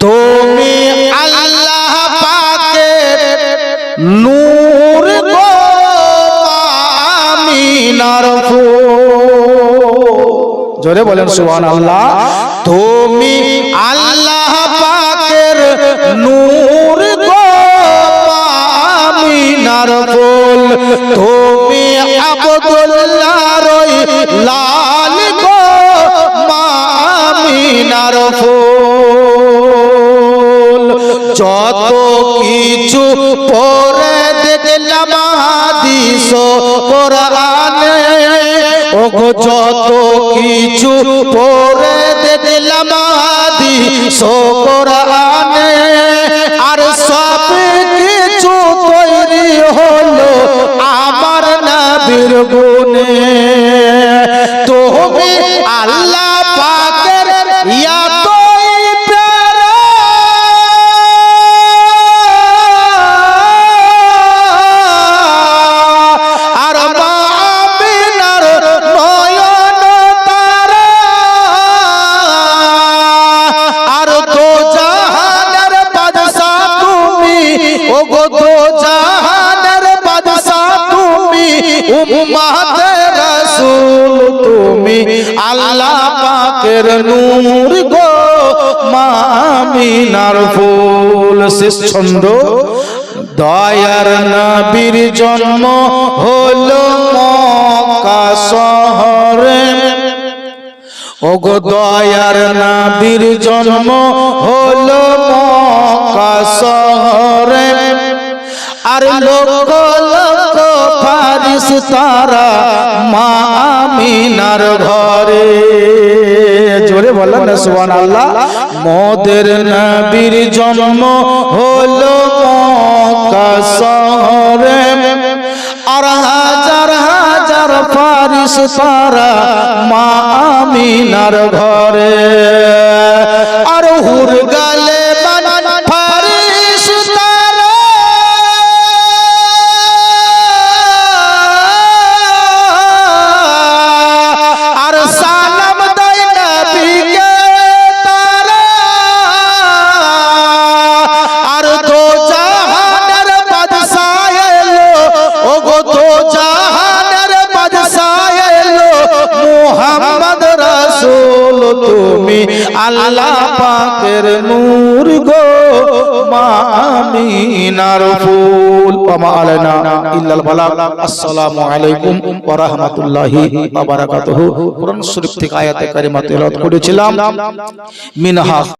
তুমি আল্লাহ পাকের নূর গো আমিনার জোরে বলেন সুবহানাল্লাহ। তুমি আল্লাহ পাকের নূর গো আমিনার ফুল। তুমি আব্দুল্লাহ রই লাল গো মামিনার ফুল। কিছু পরে দেখলাম হাদিস কোরআনে। ওগো, যত কিছু পরে দেখলাম হাদিস কোরআনে। আর সব কিছু তৈরি হলো আমার নবীর গুণে। তুমি আল্লাহ দো তুমি আল্লাহ পাকের নূর গো মামিনার ফুল। শেষ ছন্দ দয়ার নবীর জন্ম হলো মক্কা শহরে। ওগো দয়ার নবীর জন্ম হলো মক্কা আর লোক লোক ফারিস তারা মা আমিনার ঘরে। জোরে বলেন না, সুবহানাল্লাহ। মোদের নবীর জন্ম হলো মক্কা শহরে। আর হাজার হাজার ফারিস তারা মা আমিনার ঘরে। আর হুর গালে তুমি আল্লাহ পাকের নূর গো মামিনার ফুল। পামালেনা ইল্লাল বালা। আসসালামু আলাইকুম ওয়া রাহমাতুল্লাহি ওয়া বারাকাতুহু। কোরআন শরীফ থেকে আয়াতে কারিমা তেলাওয়াত করেছিলাম। মিনহা